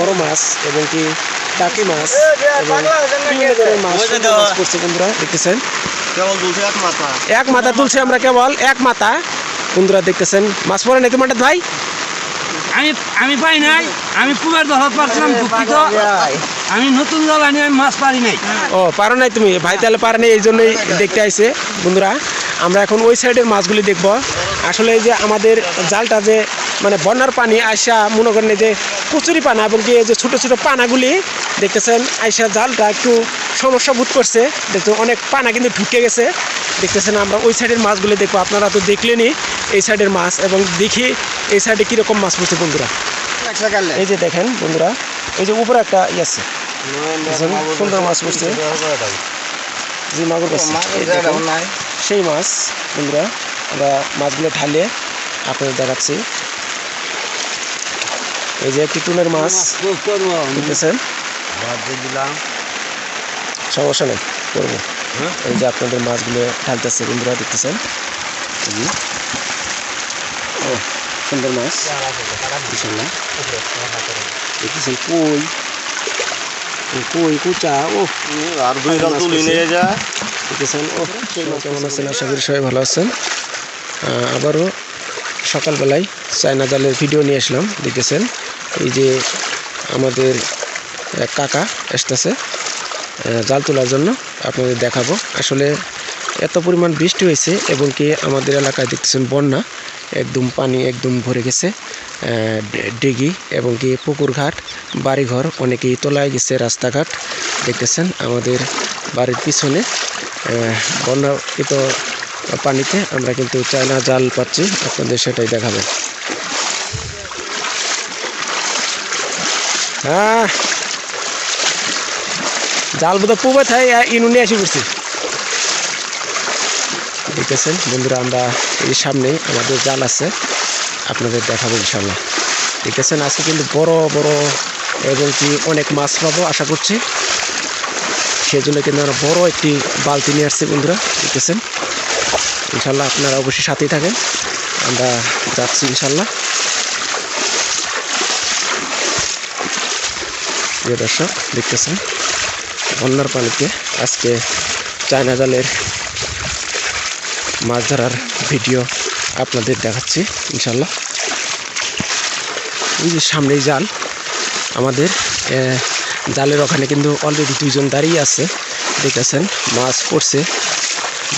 বড় মাছ এবং কি টাকি মাছ এবং বিভিন্ন ধরনের মাছ মাছ পড়ছে বন্ধুরা দেখতেছেন? এক মাথা। তুলছে আমরা কেবল এক মাথা। বন্ধুরা দেখতেছেন? মাছ পড়ে নাই তোমার ভাই? আমি আমি পাই নাই। আমি পুবের ধরা পারছিলাম দুঃখিত। আমি নতুন জাল আনি আমি মাছ পারি নাই। ও পারো নাই তুমি। ভাই তাহলে পারে নাই এই জন্যই দেখতে আইছে। বন্ধুরা আমরা এখন ওই সাইডের মাছগুলি দেখব। আসলে এই যে আমাদের জালটা যে মানে বন্যার পানি আইসা মনে করেন যে কচুরি পানা এবং কি যে ছোটো ছোটো পানাগুলি দেখতেছেন আইসা জালটা একটু সমস্যা বোধ করছে। দেখতে অনেক পানা কিন্তু ঢুকে গেছে। দেখতেছেন আমরা ওই সাইডের মাছগুলি দেখব আপনারা তো দেখলেনই এই সাইডের মাছ এবং দেখি এই সাইডে কীরকম মাছ পড়ছে বন্ধুরা। এই যে দেখেন বন্ধুরা এই যে উপরে একটা ইয়ে আছে? সুন্দর মাছ পড়ছে। যে মাগুর সেই মাছ বন্ধুরা আমরা মাছগুলো ঢালিয়ে আপনাদের দেখাচ্ছি। এই যে একটি টুনের মাছ। দেখতেছেন দিলাম সমস্যা নেই করব। হ্যাঁ? এই যে আপনাদের মাছগুলো ঢালতেছে বন্ধুরা দেখতেছেন। ও সুন্দর মাছ। দেখতেছেন কই? কই কুচা ও আর দুই তুলি নিয়ে যা। দেখতেছেন ও কেমন আছেন? আশা করি সবাই ভালো আছেন। আবারও সকালবেলায় চায়না জালের ভিডিও নিয়ে আসলাম দেখতেছেন। এই যে আমাদের কাকা আসতেছে জাল তোলার জন্য আপনাদের দেখাবো। আসলে এত পরিমাণ বৃষ্টি হয়েছে এবং কি আমাদের এলাকায় দেখতেছেন বন্যা, একদম পানি একদম ভরে গেছে ডিগি এবং কি পুকুর ঘাট বাড়িঘর, অনেকেই তোলায় গেছে রাস্তাঘাট, দেখতেছেন আমাদের বাড়ির পিছনে বন্যাকৃত পানিতে আমরা কিন্তু চায়না জাল পাচ্ছি, আপনাদের সেটাই দেখাবো। হ্যাঁ। জাল বোধ পুবে থাই ইনুনি আসি পড়ছি দেখতেছেন বন্ধুরা, আমরা এই সামনেই আমাদের জাল আছে, আপনাদের দেখাবো ইনশাল্লাহ দেখতেছেন আজকে কিন্তু বড় বড় এবং কি অনেক মাছ পাবো, আশা করছি। সেজন্য কিন্তু আমরা বড় একটি বালতি নিয়ে আসছি, বন্ধুরা। দেখতেছেন ইনশাল্লাহ আপনারা অবশ্যই সাথেই থাকেন। আমরা যাচ্ছি ইনশাল্লাহ প্রিয় দর্শক, দেখতেছেন, বন্যার পানিতে আজকে চায়না জালের মাছ ধরার ভিডিও আপনাদের দেখাচ্ছি ইনশাল্লাহ এই যে সামনেই জাল, আমাদের জালের ওখানে কিন্তু অলরেডি দুইজন দাঁড়িয়ে আছে দেখেছেন মাছ পড়ছে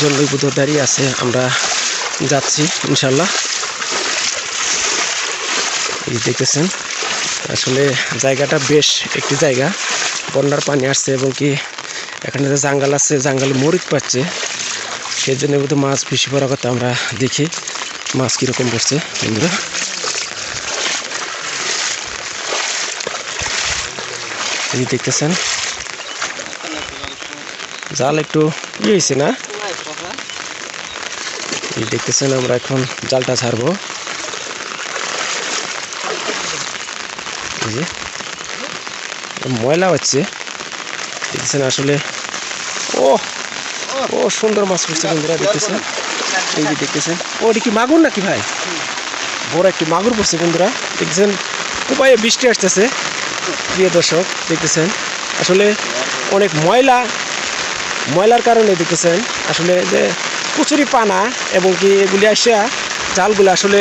জন্মইপুত দাঁড়িয়ে আছে, আমরা যাচ্ছি ইনশাল্লাহ এই যে দেখতেছেন আসলে জায়গাটা বেশ একটি জায়গা। বন্যার পানি আসছে এবং কি এখানে যে জাঙ্গাল আছে, জাঙ্গালে মরিচ পাচ্ছে সেই জন্য বোধহয় মাছ বেশি পড়ার কথা আমরা দেখি। মাছ কীরকম পড়ছে, বন্ধুরা? এই দেখতেছেন, জাল একটু ইয়ে হয়েছে না? এই দেখতেছেন, আমরা এখন জালটা ছাড়বো যে ময়লা হচ্ছে। দেখতেছেন আসলে। ও ও সুন্দর মাছ পড়ছে বন্ধুরা, দেখতেছেন? এই যে দেখতেছেন। ও, এটা কি মাগুর নাকি ভাই? বড় একটি মাগুর পড়ছে বন্ধুরা, দেখতেছেন? উপায়ে বৃষ্টি আসতেছে। প্রিয় দর্শক, দেখতেছেন? আসলে অনেক ময়লা, ময়লার কারণে দেখতেছেন, আসলে যে কুচুরি পানা এবং কি এগুলি আসা জালগুলো আসলে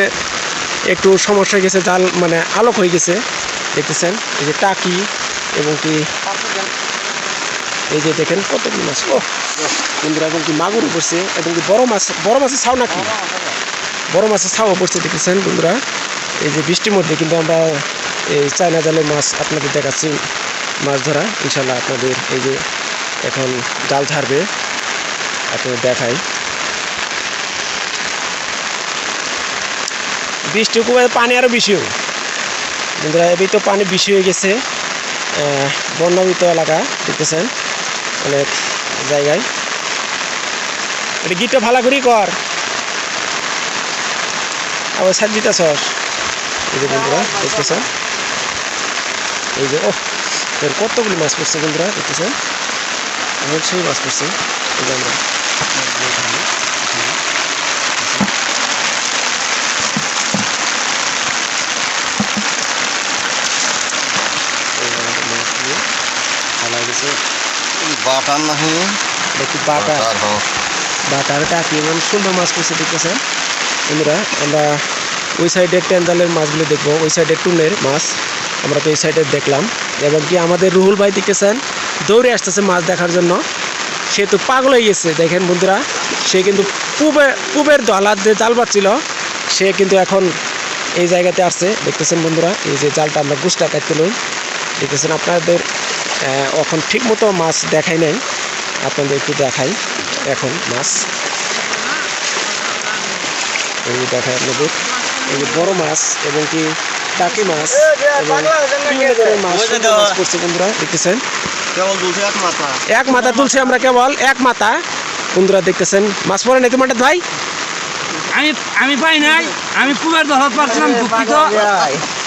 একটু সমস্যা হয়ে গেছে, জাল মানে আলোক হয়ে গেছে। দেখতেছেন? এই যে টাকি এবং কি এই যে দেখেন কতগুলো মাছ। ও বন্ধুরা, এবং কি মাগুর পড়ছে এবং কি বড় মাছ, বড় মাছের ছাও নাকি? বড় মাছের ছাও পড়ছে দেখতেছেন বন্ধুরা? এই যে বৃষ্টির মধ্যে কিন্তু আমরা এই চায়না জালের মাছ আপনাদের দেখাচ্ছি, মাছ ধরা। ইনশাল্লাহ আপনাদের এই যে এখন জাল ছাড়বে আপনাদের দেখাই। বৃষ্টি পানি আরও বেশি বন্ধুরা এবার তো পানি বেশি হয়ে গেছে। বন্যাবৃত এলাকা, দেখতেছেন? অনেক জায়গায়। এটা গিটটা ভালো করেই কর। আবার সার সস এই যে বন্ধুরা, দেখতেছেন? এই যে ও এর কতগুলি মাছ পড়ছে বন্ধুরা, দেখতেছেন? অনেক সেই মাছ পড়ছে। আমরা বাটার নাহি। দেখি বাটা বাটার হ্যাঁ। বাটার কাকি এবং সুন্দর মাছ পড়ছে দেখতেছেন? বন্ধুরা আমরা ওই সাইডের টেন্দালের মাছগুলো দেখব। ওই সাইডের টুনের মাছ আমরা তো এই সাইডে দেখলাম। এবং কি আমাদের রুহুল ভাই দেখতেছেন দৌড়ে আসতেছে মাছ দেখার জন্য। সে তো পাগল হয়ে গেছে দেখেন বন্ধুরা। সে কিন্তু পুবে পুবের দলার যে জাল পাচ্ছিল সে কিন্তু এখন এই জায়গাতে আসছে। দেখতেছেন বন্ধুরা এই যে জালটা আমরা গুছটা কাটতে লই। দেখতেছেন আপনাদের এখন ঠিক মতো মাছ দেখাই নাই। আপনাদের একটু দেখাই। এখন মাছ। এই দেখায় আপনাদের। এই যে বড় মাছ এবং কি টাকি মাছ এবং বিভিন্ন ধরনের মাছ মাছ পড়ছে বন্ধুরা দেখতেছেন? এক মাথা। তুলছি আমরা কেবল এক মাথা। বন্ধুরা দেখতেছেন? মাছ পড়ে নাই তোমার ভাই? আমি আমি পাই নাই। আমি পুবের দখল পাচ্ছিলাম দুঃখিত।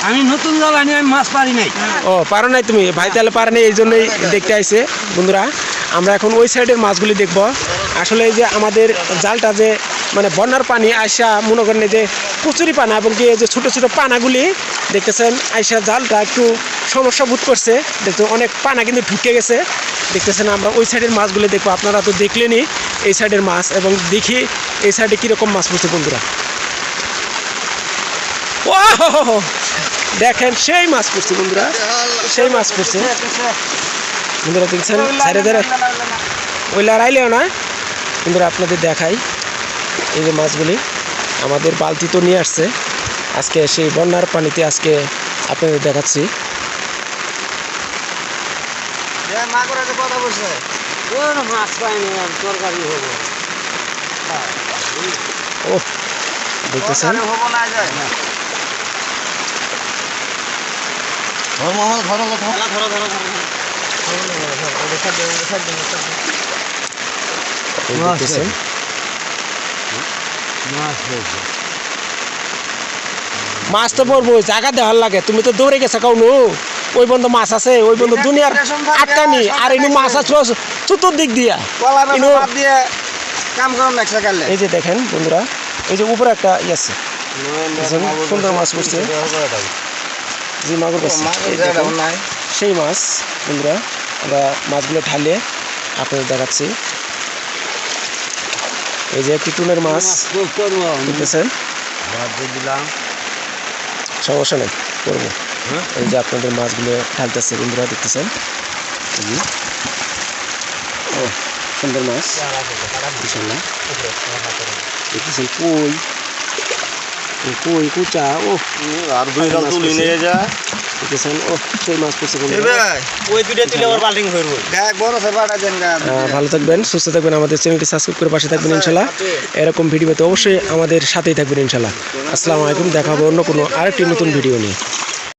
আমি নতুন জাল আনি, আমি মাছ পারি নাই। ও, পারো নাই তুমি। ভাই তাহলে পারে নাই এই জন্যই দেখতে আইছে। বন্ধুরা, আমরা এখন ওই সাইডের মাছগুলি দেখব। আসলে যে আমাদের জালটা যে মানে বন্যার পানি আইসা মনে করেন যে কচুরি পানা এবং কি যে ছোটো ছোটো পানাগুলি, দেখতেছেন, আইসা জালটা একটু সমস্যা বোধ করছে। দেখতে অনেক পানা কিন্তু ঢুকে গেছে। দেখতেছেন, আমরা ওই সাইডের মাছগুলি দেখব। আপনারা তো দেখলেনই এই সাইডের মাছ এবং দেখি এই সাইডে কীরকম মাছ পড়ছে বন্ধুরা। ও দেখেন সেই মাছ পড়ছে বন্ধুরা। সেই মাছ পড়ছে। বন্ধুরা দেখছেন? সাইডে ধরে। ওই লড়াইলেও না। বন্ধুরা আপনাদের দেখাই এই যে মাছগুলি। আমাদের বালতি তো নিয়ে আসছে। আজকে সেই বন্যার পানিতে আজকে আপনাদের দেখাচ্ছি। ও দেখতেছেন? ধর মামা ধরো ধরো ধরো ধরো এই মাছ তো পড়ব জায়গা দেওয়ার লাগে তুমি তো দৌড়ে গেছো কাউনু ওই বন্ধু মাছ আছে ওই বন্ধু দুনিয়ার আটকানি আর এনু মাছ আসলো চতুর্দিক দিয়া ইনু- কাম করুন এই যে দেখেন বন্ধুরা এই যে উপরে একটা ইয়ে আছে সুন্দর মাছ পড়ছে জি মাগুর সেই মাছ বন্ধুরা আমরা মাছগুলো ঢালে আপনাদের দেখাচ্ছি। এই যে একটি টুনের মাছ। দেখতেছেন? সমস্যা নেই করব। হ্যাঁ? এই যে আপনাদের মাছগুলো ঢালতেছে বন্ধুরা দেখতেছেন? ও সুন্দর মাছ। দেখতেছেন কই? এই কই কুচা ও আর দুই রাল তুলি নিয়ে যা দেখতেছেন ও সেই মাছ পড়ছে ওই দুইটা তুলে আবার বাল্টিং করব দেখ বড় সে বাটা দেন ভালো থাকবেন সুস্থ থাকবেন আমাদের চ্যানেলটি সাবস্ক্রাইব করে পাশে থাকবেন ইনশাল্লাহ। এরকম ভিডিওতে অবশ্যই আমাদের সাথেই থাকবেন ইনশাল্লাহ। আসসালামু আলাইকুম দেখা হবে অন্য কোনো আরেকটি নতুন ভিডিও নিয়ে।